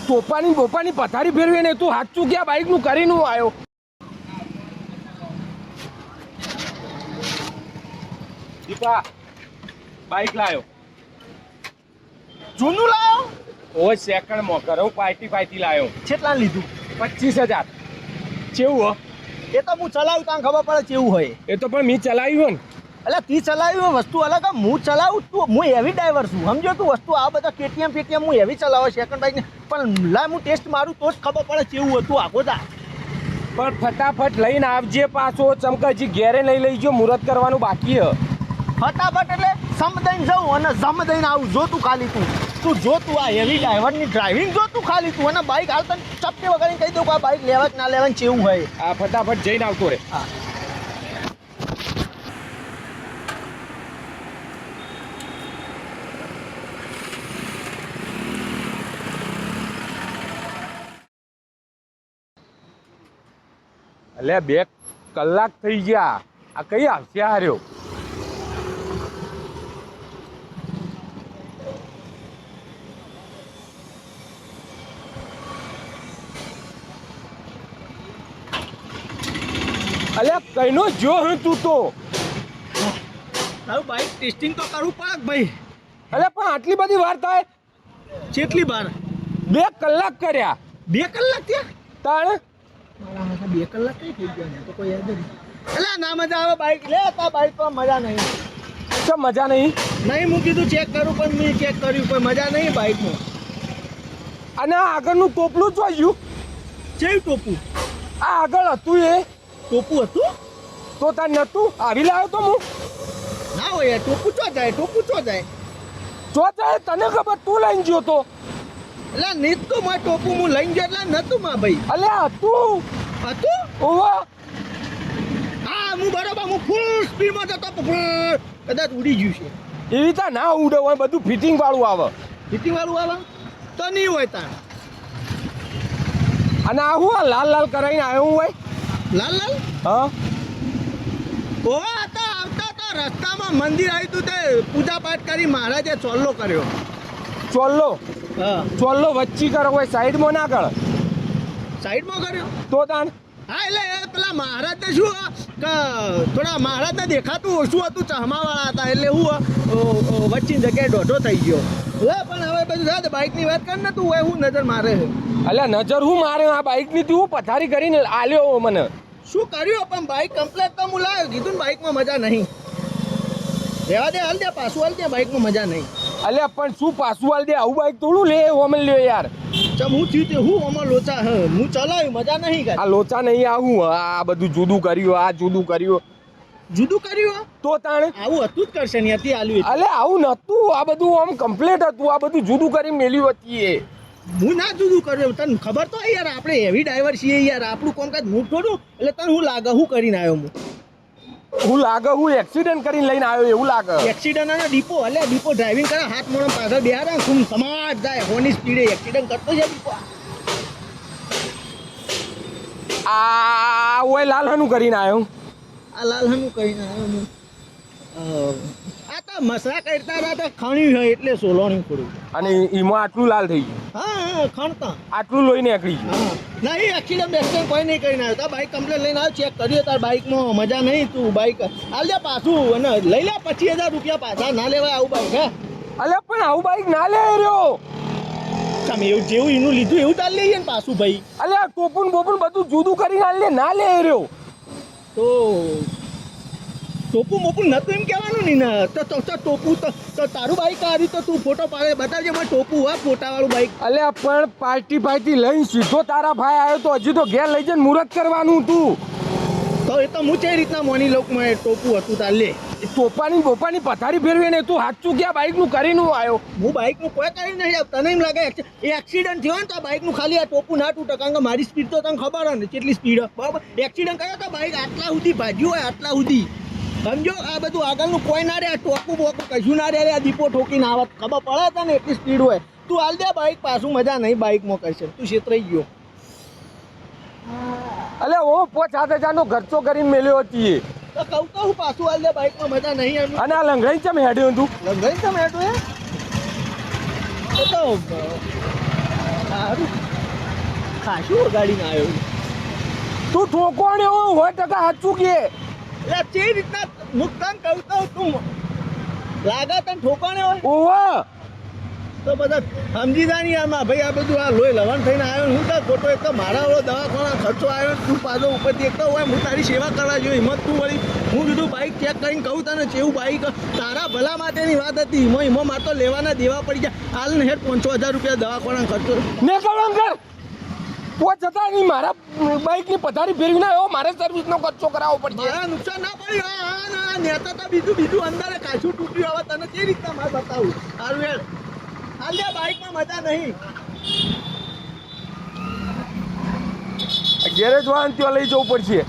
તોપાની બોપાની પથારી ફેરવી ને તું હાચું ક્યાં બાઈકનું કરીને હું આવ્યો. દીપા બાઈક લાયો. જૂનું લાયો ઓ સેકન્ડમાં કરો પાર્ટી પાર્ટી લાયો. કેટલા લીધું? પચીસ હજાર. કેવું હો? એ તો હું ચલાવું ત્યાં ખબર પડે કેવું હોય. એ તો પણ મેં ચલાવ્યું ને. એટલે તી ચલાવ્યું વસ્તુ અલગ હું ચલાવું તું હું એવી ડ્રાઈવર છું. સમજો તું વસ્તુ આ બધા કેટીએમ પેટીએમ હું એવી ચલાવો સેકન્ડ બાઈક પણ લાય હું ટેસ્ટ મારું તો જ ખબર પડે કેવું હતું આખો તા પણ ફટાફટ લઈને આવજે પાછો ચમકાજી ઘેરે લઈ લઈ જો મુહૂર્ત કરવાનું બાકી હ. ફટાફટ એટલે સમ દઈને જવું અને સમ દઈને આવું. જો તું ખાલી તું. તું જો તું આ હેવી ડ્રાઈવરની ડ્રાઇવિંગ જો તું ખાલી તું. અને બાઇક હાલ તને ચપટી વગાડીને કહી દઉં કે આ બાઇક લેવા જ ના લેવા જેવું હોય. આ ફટાફટ જઈને આવતો રે. હા. એટલે બે કલાક થઈ ગયા. આ કઈ આવશે હાર્યો અલ્યા કઈનો જો હું તું તો? તારું બાઈક ટેસ્ટિંગ તો કરવું પડે ભાઈ? અલે પણ આટલી બધી વાર થાય? કેટલી બાર બે કલાક કર્યા. બે કલાક ત્યાં તાણ? બે કલાક કઈ થઈ ગયા તો કોઈ યાદ નહીં એટલે ના મજા આવે બાઈક લે તા બાઈક તો મજા નહીં. ચમ મજા નહીં? નહીં હું કીધું ચેક કરું પણ મેં ચેક કર્યું પણ મજા નહીં બાઈકમાં અને આગળનું ટોપલું જોયું કેવું ટોપું? આ આગળ હતું એ. ટોપું હતું? તો તાર નતું? આવી લાવ્યો તો હું. ના હોય ટોપું ચો જાય ટોપું ચો જાય? જો જાય તને ખબર તું લઈને ગયો તો? એટલે નીતું માં ટોપું હું લઈને ગયો એટલે નતું માં ભાઈ. અલ્યા હતું હતું? ઓવા હા હું બરોબર હું ફૂલ સ્પીડમાં જતો. કદાચ ઉડી ગયું છે. એવી રીતે ના ઉડે હોય બધું ફિટિંગ વાળું આવે. ફિટિંગ વાળું આવે? તો નહીં હોય તાર. અને આ હું લાલ લાલ કરાવીને આવ્યો હોય લાલ લાલ? હા. ઓ હતા આવતા તો રસ્તામાં મંદિર આવ્યું હતું તે પૂજા પાઠ કરી મહારાજે ચોલ્લો કર્યો. ચોલ્લો? ચોલ્લો વચ્ચી કરો હોય સાઈડમાં ના કર. સાઈડમાં કર્યો? તો તાણ. હા એટલે પેલા મહારાજને શું કે થોડા મહારાજને દેખાતું ઓછું હતું ચહમાવાળા હતા એટલે હું અ, જગ્યાએ દોઢો થઈ ગયો. લે પણ હવે બધું સાથે બાઇકની વાત કર ને તું હોય હું નજર મારે એટલે નજર હું મારે આ બાઈકની તું પથારી કરીને આલ્યો મને. શું કર્યું? પણ બાઇક કમ્પ્લેટ તો હું લાવ્યો કીધું બાઇકમાં મજા નહીં. રહેવા દે હાલ દે પાછું હાલ દે બાઇકમાં મજા નહીં. અલ્યા પણ શું પાછું હાલ દે? આવું બાઈક થોડું લે ઓમન લ્યો યાર. ચમ હું થયું તે હું આમાં લોચા હ હું ચલાવ્યું મજા નહીં કરી. આ લોચા નહીં આવું આ બધું જુદું કર્યું આ જુદું કર્યું. જુદું કર્યું તો તાણ આવું હતું જ કરશે ને હતી. આલ્યું અલે આવું નતું આ બધું આમ કમ્પ્લીટ હતું આ બધું જુદું કરી મેલ્યું હતી એ હું ના જુદું કર્યું તને ખબર તો યાર આપણે હેવી ડ્રાઈવર છીએ યાર આપણું કોમકાજ હું થોડું? એટલે તને હું લાગે હું કરીને આવ્યો હું. હું લાગે હું એક્સિડન્ટ કરીને લઈને આવ્યો એવું લાગે. એક્સિડન્ટ અને ડીપો એટલે ડીપો ડ્રાઇવિંગ કરે હાથ મોડા પાછળ બેહારે શું સમાજ જાય હોની સ્પીડે એક્સિડન્ટ કરતો છે ડીપો આ ઓય લાલહનું કરીને આવ્યો. આ લાલહનું કરીને આવ્યો હું. મસરા કરતા હતા તો ખણ્યું હોય એટલે સોલોણી થોડું અને એમાં આટલું લાલ થઈ ગયું. હા ખણતા. આટલું લોહી નીકળી ગયું. નહીં એક્સિડન્ટ બેક્સિડન્ટ કોઈ નહીં કરીને આવ્યો તાર બાઇક કમ્પ્લેટ લઈને આવ્યો ચેક કરીએ તાર બાઇકમાં મજા નહીં તું બાઇક હાલ લે પાછું અને લઈ લે પચીસ હજાર રૂપિયા પાછા. ના લેવાય આવું બાઇક હે? અલે પણ આવું બાઈક ના લે રહ્યો. તમે એવું જેવું એનું લીધું એવું તાર લઈએ ને પાછું ભાઈ. અલે ટોપુન બોપુન બધું જુદું કરીને આલે ના લે રહ્યો. તો ટોપું મોપું નતું એમ કહેવાનું નહીં ને. તો તો તો ટોપું તો તો તારું બાઈક આ તો તું ફોટો પાડે બતાવજે મારે ટોપુ હા ફોટાવાળું બાઈક અલે પણ પાર્ટી પાર્ટી લઈને સીધો તારા ભાઈ આવ્યો તો હજી તો ઘેર લઈ જઈને મુહૂર્ત કરવાનું તું. તો એ તો હું કઈ રીતના મોની લોકમાં ટોપુ હતું તાર લે. ટોપાની બોપાની પથારી ફેરવી ને તું હાચું ક્યાં બાઈકનું કરીને આવ્યો? હું બાઈકનું કોઈ કરી નહીં તને એમ લાગે એ એક્સિડન્ટ થયો ને તો આ બાઇકનું ખાલી આ ટોપું ના તૂટે કારણ કે મારી સ્પીડ તો તને ખબર હોય ને કેટલી સ્પીડ બરાબર. એક્સિડન્ટ કર્યો તો બાઇક આટલા સુધી ભાજ્યું હોય આટલા સુધી. સમજો આ બધું આગળનું કોઈ ના રે આ ટોકું બોકું કશું ના રે આ દીપો ઠોકીને આવત ખબર પડે તને એટલી સ્પીડ હોય. તું હાલ દે બાઇક પાછું મજા નહીં બાઇકમાં કરશે તું છેતરાઈ ગયો. અલે ઓ પોચ હાથે હજારનો ખર્ચો કરીને મેલ્યો હતી તો કહું તો હું પાછું હાલ દે બાઇકમાં મજા નહીં અને આ લંગડાઈ ચમ હેડ્યું તું લંઘાઈ ચમ હેડ્યું એ? તો સારું. ખાસું વગાડીને આવ્યો. તું ઠોકવાને હોય સો ટકા સાચું કે? એટલે તે રીતના મુક્તાન કહું તો તું લાગે તને ઠોકાણે હોય? તો બધા સમજી જા નહીં આમાં ભાઈ આ બધું આ લોહી લવણ થઈને આવ્યો હું તાર ખોટો એક તો મારા વાળો દવાખાના ખર્ચો આવ્યો તું પાછો ઉપરથી એક તો હોય હું તારી સેવા કરવા જોઈએ હિંમત તું વળી. હું કીધું બાઇક ચેક કરીને કહું તને કેવું બાઈક તારા ભલા માટેની વાત હતી હિમો હિમો માર તો લેવાના દેવા પડી ગયા. હાલ ને હેઠ પાંચસો હજાર રૂપિયા દવાખાના ખર્ચો. ને કર પોચ જતા નહીં. મારા બાઇકની પથારી ફેરવી ના એવો મારે સર્વિસનો ખર્ચો કરાવવો પડશે. નુકસાન ના પડ્યું હા હા ના નેતા તો બીજું બીજું અંદર કાચું તૂટ્યું હવે તને કેવી રીતના મારે બતાવું? સારું યાર હાલ લે બાઈકમાં મજા નહીં. ગેરેજ વાહન ત્યાં લઈ જવું પડશે.